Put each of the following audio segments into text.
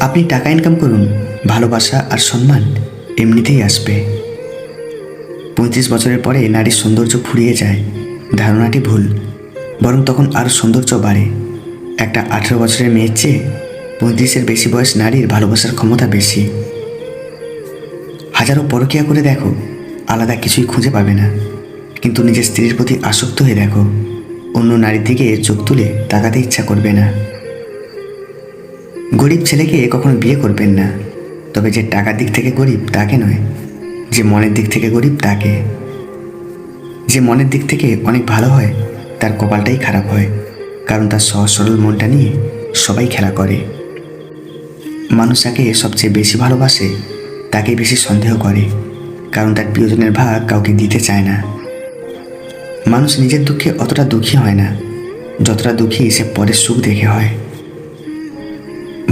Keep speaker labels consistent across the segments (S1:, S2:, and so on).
S1: আপনি টাকা ইনকাম করুন, ভালোবাসা আর সম্মান এমনিতেই আসবে। পঁয়ত্রিশ বছরের পরে নারীর সৌন্দর্য ফুরিয়ে যায়, ধারণাটি ভুল। বরং তখন আরও সৌন্দর্য বাড়ে। একটা আঠেরো বছরের মেয়ের চেয়ে পঁয়ত্রিশের বেশি বয়স নারীর ভালোবাসার ক্ষমতা বেশি। হাজারো পরকিয়া করে দেখো, আলাদা কিছুই খুঁজে পাবে না। কিন্তু নিজের স্ত্রীর প্রতি আসক্ত হয়ে দেখো, অন্য নারীর দিকে চোখ তুলে তাকাতে ইচ্ছা করবে না। গরিব ছেলেকে কখনো বিয়ে করবেন না। তবে যে টাকার দিক থেকে গরিব, তাকে নয়। যে মনের দিক থেকে গরিব, তাকে। যে মনের দিক থেকে অনেক ভালো হয়, তার কপালটাই খারাপ হয়। কারণ তার সহজ সরল মনটা নিয়ে সবাই খেলা করে। মানুষ যাকে সবচেয়ে বেশি ভালোবাসে, তাকে বেশি সন্দেহ করে। কারণ তার প্রিয়জনের ভাগ কাউকে দিতে চায় না। মানুষ নিজের দুঃখে অতটা দুঃখী হয় না। যতটা দুঃখী সে পরের সুখ দেখে হয়।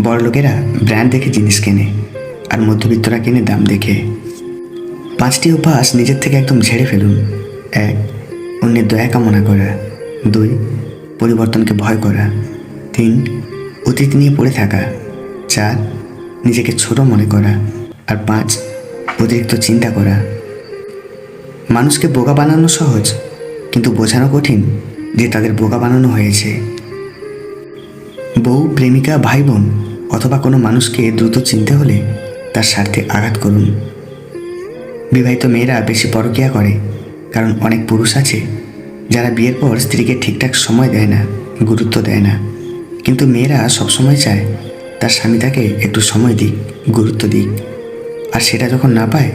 S1: বড় লোকেরা ব্র্যান্ড দেখে জিনিস কেনে আর মধ্যবিত্তরা কেনে দাম দেখে। পাঁচটি অভ্যাস নিজের থেকে একদম ঝেড়ে ফেলুন। এক, অন্যের দয়া কামনা করা। দুই, পরিবর্তনকে ভয় করা। তিন, অতীত নিয়ে পড়ে থাকা। চার, নিজেকে ছোট মনে করা। আর পাঁচ, অতিরিক্ত চিন্তা করা। মানুষকে বোকা বানানো সহজ, কিন্তু বোঝানো কঠিন যে তাদের বোকা বানানো হয়েছে। বউ, প্রেমিকা ভাই বোন অথবা কোনো মানুষকে দ্রুত চিনতে হলে তার স্বার্থে আঘাত করুন। বিবাহিত মেয়েরা বেশি পরকিয়া করে, কারণ অনেক পুরুষ আছে যারা বিয়ের পর স্ত্রীকে ঠিকঠাক সময় দেয় না, গুরুত্ব দেয় না। কিন্তু মেয়েরা সবসময় চায় তার স্বামী তাকে একটু সময় দিক, গুরুত্ব দিক। আর সেটা যখন না পায়,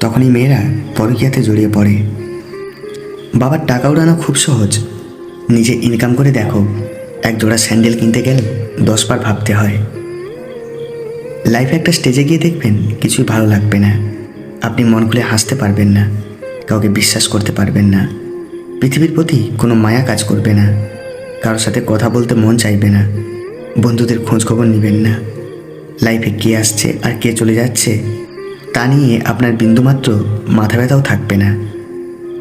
S1: তখনই মেয়েরা পরকিয়াতে জড়িয়ে পড়ে। বাবার টাকা উড়ানো খুব সহজ। নিজে ইনকাম করে দেখো, এক জোড়া স্যান্ডেল কিনতে গেলে দশবার ভাবতে হয়। লাইফে একটা স্টেজে গিয়ে দেখবেন কিছুই ভালো লাগবে না। আপনি মন খুলে হাসতে পারবেন না, কাউকে বিশ্বাস করতে পারবেন না। পৃথিবীর প্রতি কোনো মায়া কাজ করবে না, কারোর সাথে কথা বলতে মন চাইবে না, বন্ধুদের খোঁজ খবর নেবেন না। লাইফে কে আসছে আর কে চলে যাচ্ছে, তা নিয়ে আপনার বিন্দুমাত্র মাথা ব্যথাও থাকবে না।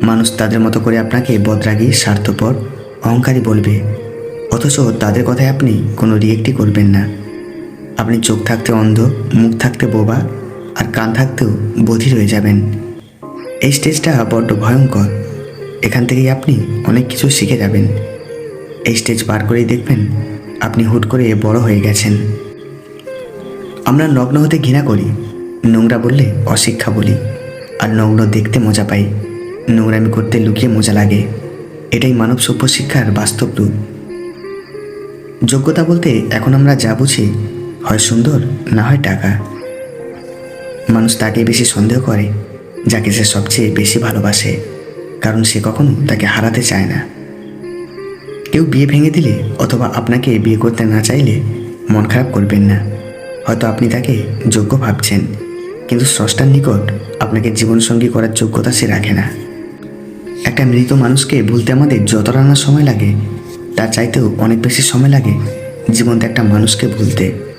S1: মানুষ তাদের মতো করে আপনাকে বদরাগী, স্বার্থপর, অহংকারী বলবে, অথচ তাদের কথায় আপনি কোনো রিয়েক্টই করবেন না। আপনি চোখ থাকতে অন্ধ, মুখ থাকতে বোবা, আর কান থাকতেও বধির হয়ে যাবেন। এই স্টেজটা বড্ড ভয়ঙ্কর। এখান থেকেই আপনি অনেক কিছু শিখে যাবেন। এই স্টেজ পার করেই দেখবেন আপনি হুট করে বড় হয়ে গেছেন। আমরা নগ্ন হতে ঘৃণা করি। নোংরা বললে অশিক্ষা বলি। আর নগ্ন দেখতে মজা পাই। নোংরামি করতে লুকিয়ে মজা লাগে। এটাই মানব সভ্য শিক্ষার বাস্তব রূপ। যোগ্যতা বলতে এখন আমরা যা বুঝি হয় সুন্দর না হয় টাকা? মানুষ তাকে বেশি সন্দেহ করে, যাকে সে সবচেয়ে বেশি ভালোবাসে, কারণ সে কখনো তাকে হারাতে চায় না। কেউ বিয়ে ভেঙে দিলে অথবা আপনাকে বিয়ে করতে না চাইলে মন খারাপ করবেন না। হয়তো আপনি তাকে যোগ্য ভাবছেন, কিন্তু স্রষ্টার নিকট আপনাকে জীবনসঙ্গী করার যোগ্যতা সে রাখে না। একটা মৃত মানুষকে ভুলতে আমাদের যত না সময় লাগে, তার চাইতেও অনেক বেশি সময় লাগে জীবন্ত একটা মানুষকে ভুলতে।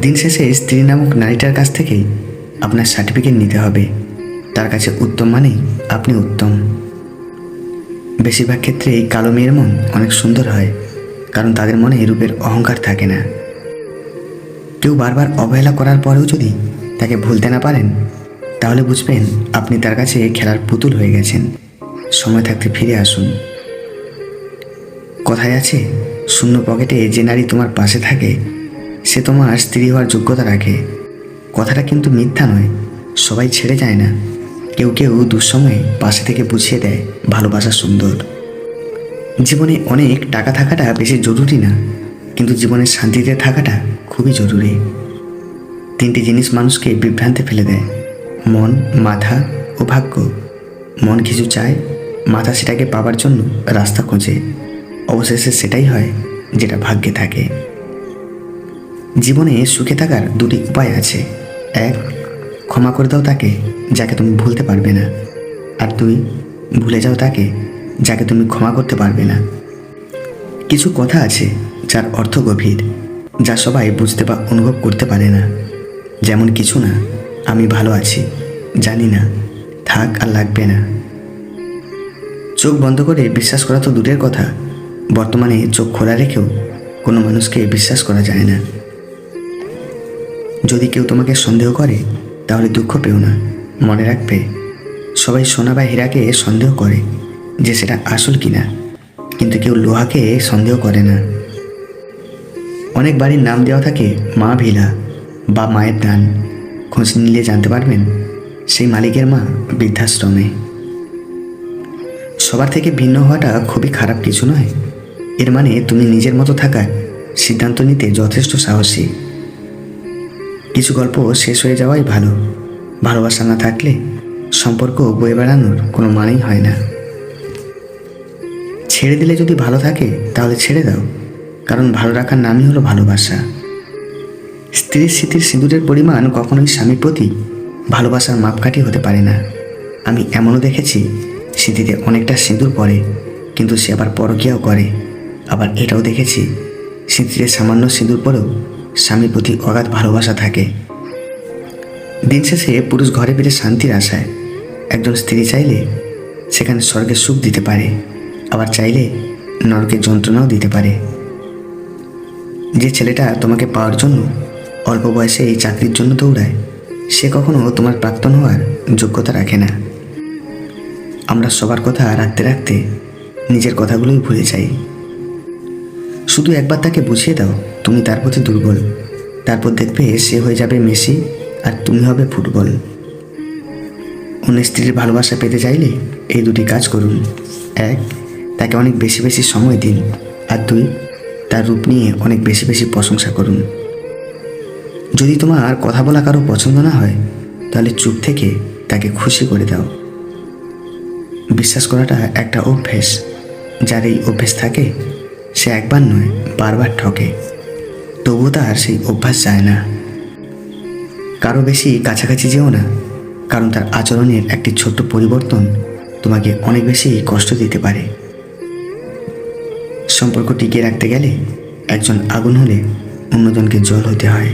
S1: দিন শেষে স্ত্রী নামক নারীটার কাছ থেকেই আপনার সার্টিফিকেট নিতে হবে। তার কাছে উত্তম মানেই আপনি উত্তম। বেশিরভাগ ক্ষেত্রে এই কালো মেয়ের মন অনেক সুন্দর হয়, কারণ তাদের মনে রূপের অহংকার থাকে না। কেউ বারবার অবহেলা করার পরেও যদি তাকে ভুলতে না পারেন, তাহলে বুঝবেন আপনি তার কাছে খেলার পুতুল হয়ে গেছেন। সময় থাকতে ফিরে আসুন। কথায় আছে, শূন্য পকেটে যে নারী তোমার পাশে থাকে সে তোমার স্ত্রী হওয়ার যোগ্যতা রাখে। কথাটা কিন্তু মিথ্যা নয়। সবাই ছেড়ে যায় না। কেউ কেউ দুঃসময়ে পাশে থেকে বুঝিয়ে দেয়, ভালোবাসা সুন্দর। জীবনে অনেক টাকা থাকাটা বেশি জরুরি না, কিন্তু জীবনের শান্তিতে থাকাটা খুবই জরুরি। তিনটি জিনিস মানুষকে বিভ্রান্তে ফেলে দেয়। মন, মাথা ও ভাগ্য। মন কিছু চায়, মাথা সেটাকে পাবার জন্য রাস্তা খোঁজে। অবশেষে সেটাই হয় যেটা ভাগ্যে থাকে। জীবনে সুখে থাকার দুটি উপায় আছে। এক, ক্ষমা করে দাও তাকে যাকে তুমি ভুলতে পারবে না। আর দুই, ভুলে যাও তাকে যাকে তুমি ক্ষমা করতে পারবে না। কিছু কথা আছে যার অর্থ গভীর, যা সবাই বুঝতে বা অনুভব করতে পারে না। যেমন কিছু না, আমি ভালো আছি, জানি না, থাক আর লাগবে না। চোখ বন্ধ করে বিশ্বাস করা তো দূরের কথা, বর্তমানে চোখ খোলা রেখেও কোনো মানুষকে বিশ্বাস করা যায় না। যদি কেউ তোমাকে সন্দেহ করে, তাহলে দুঃখ পেও না। মনে রাখবে, সবাই সোনা বা হীরাকে সন্দেহ করে যে সেটা আসল কিনা। কিন্তু কেউ লোহাকে সন্দেহ করে না। অনেক বাড়ির নাম দেওয়া থাকে মা ভিলা বা মায়ের দান। খোঁজ নিলে জানতে পারবেন, সেই মালিকের মা বৃদ্ধাশ্রমে। সবার থেকে ভিন্ন হওয়াটা খুবই খারাপ কিছু নয়। এর মানে তুমি নিজের মতো থাকার সিদ্ধান্ত নিতে যথেষ্ট সাহসী। কিছু গল্প শেষ হয়ে যাওয়াই ভালো। ভালোবাসা না থাকলে সম্পর্ক বয়ে বেড়ানোর কোনো মানেই হয় না। ছেড়ে দিলে যদি ভালো থাকে, তাহলে ছেড়ে দাও। কারণ ভালো রাখার নামই হলো ভালোবাসা। স্ত্রীর স্মৃতির সিঁদুরের পরিমাণ কখনোই স্বামীর প্রতি ভালোবাসার মাপকাঠি হতে পারে না। আমি এমনও দেখেছি স্মৃতিতে অনেকটা সিঁদুর পড়ে, কিন্তু সে আবার পরকিয়াও করে। আবার এটাও দেখেছি স্মৃতিতে সামান্য সিঁদুর পরেও স্বামীর প্রতি অগাধ ভালোবাসা থাকে। দিন শেষে পুরুষ ঘরে ফিরে শান্তির আশায় একজন স্ত্রী চাইলে সেখানে স্বর্গের সুখ দিতে পারে, আবার চাইলে নরকের যন্ত্রণাও দিতে পারে। যে ছেলেটা তোমাকে পাওয়ার জন্য অল্প বয়সে এই চাকরির জন্য দৌড়ায়, সে কখনো তোমার প্রাক্তন হওয়ার যোগ্যতা রাখে না। আমরা সবার কথা রাখতে রাখতে নিজের কথাগুলোই ভুলে যাই। শুধু একবার তাকে বুঝিয়ে দাও তুমি তার প্রতি দুর্বল। তারপর দেখবে সে হয়ে যাবে মেসি আর তুমি হবে ফুটবল। অন্য স্ত্রীর ভালোবাসা পেতে চাইলে এই দুটি কাজ করুন। এক, তাকে অনেক বেশি বেশি সময় দিন। আর দুই, তার রূপ নিয়ে অনেক বেশি বেশি প্রশংসা করুন। যদি তোমার কথা বলা কারও পছন্দ না হয়, তাহলে চুপ থেকে তাকে খুশি করে দাও। বিশ্বাস করাটা একটা অভ্যেস। যার এই অভ্যেস থাকে, সে একবার নয়, বারবার ঠকে। তবুও তার সেই অভ্যাস যায় না। কারও বেশি কাছাকাছি যেও না, কারণ তার আচরণের একটি ছোট্ট পরিবর্তন তোমাকে অনেক বেশি কষ্ট দিতে পারে। সম্পর্ক টিকিয়ে রাখতে গেলে একজন আগুন হলে অন্যজনকে জল হতে হয়।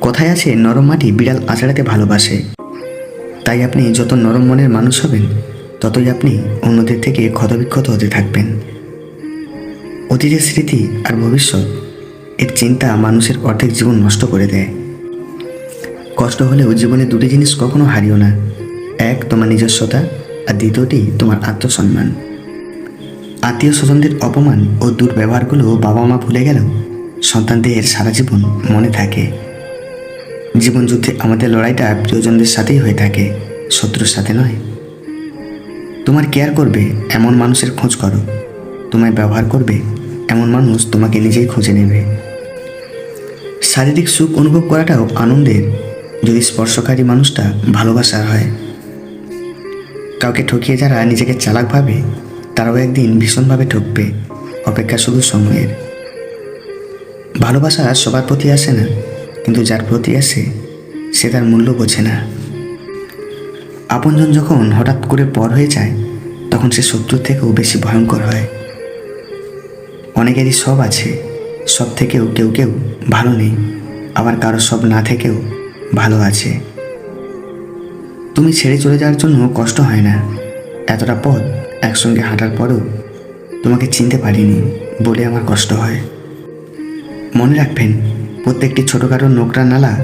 S1: কথায় আছে, নরম মাটি বিড়াল আঁচড়াতে ভালোবাসে। তাই আপনি যত নরম মনের মানুষ হবেন, ততই আপনি অন্যদের থেকে ক্ষতবিক্ষত হতে থাকবেন। অতীতের স্মৃতি আর ভবিষ্যৎ এর চিন্তা মানুষের অর্ধেক জীবন নষ্ট করে দেয়। কষ্ট হলেও জীবনে দুটি জিনিস কখনো হারিও না। এক, তোমার নিজস্বতা, আর দ্বিতীয়টি, তোমার আত্মসম্মান। আত্মীয় স্বজনদের অপমান ও দুর্ব্যবহারগুলো বাবা মা ভুলে গেলেও সন্তানদের সারা জীবন মনে থাকে। জীবনযুদ্ধে আমাদের লড়াইটা প্রিয়জনদের সাথেই হয়ে থাকে, শত্রুর সাথে নয়। তোমার কেয়ার করবে, এমন মানুষের খোঁজ করো। তোমায় ব্যবহার করবে, এমন মানুষ তোমাকে নিজেই খুঁজে নেবে। শারীরিক সুখ অনুভব করাটাও আনন্দের যদি স্পর্শকারী মানুষটা ভালোবাসার হয়। কাউকে ঠকিয়ে যারা নিজেকে চালাক ভাবে, তারাও একদিন ভীষণভাবে ঠকবে, অপেক্ষা শুধু সময়ের। ভালোবাসা সবার প্রতি আসে না, কিন্তু যার প্রতি আসে, সে তার মূল্য বোঝে না। আপনজন যখন হঠাৎ করে পর হয়ে যায়, তখন সে শত্রুর থেকেও বেশি ভয়ঙ্কর হয়। অনেকেরই সব আছে সব থেকেও কেউ কেউ ভালো নেই। আবার কারও সব না থেকেও ভালো আছে। তুমি ছেড়ে চলে যাওয়ার জন্য কষ্ট হয় না। এতটা পথ একসঙ্গে হাঁটার পরেও তোমাকে চিনতে পারিনি বলে আমার কষ্ট হয়। মনে রাখবেন, প্রত্যেকটি ছোটোখাটো নোকরা নালা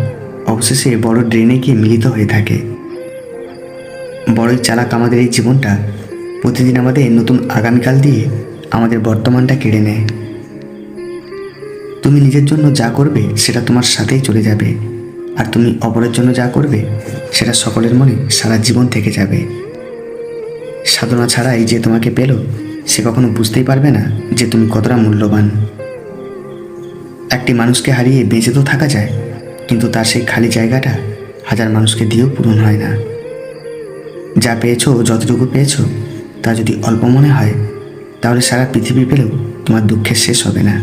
S1: অবশেষে বড় ড্রেনে গিয়ে মিলিত হয়ে থাকে। বড়ই চালাক আমাদের এই জীবনটা প্রতিদিন আমাদের নতুন আগামীকাল দিয়ে আমাদের বর্তমানটা কেড়ে নেয়। তুমি নিজের জন্য যা করবে সেটা তোমার সাথেই চলে যাবে। আর তুমি অপরের জন্য যা করবে, সেটা সকলের মনে সারা জীবন থেকে যাবে। সাধনা ছাড়াই যে তোমাকে পেল, সে কখনো বুঝতেই পারবে না যে তুমি কতটা মূল্যবান। একটি মানুষকে হারিয়ে বেঁচে তো থাকা যায়, কিন্তু তার সেই খালি জায়গাটা হাজার মানুষকে দিয়েও পূরণ হয় না। যা পেয়েছ, যতটুকু পেয়েছ, তা যদি অল্প মনে হয়, তাহলে সারা পৃথিবী পেলেও তোমার দুঃখের শেষ হবে না।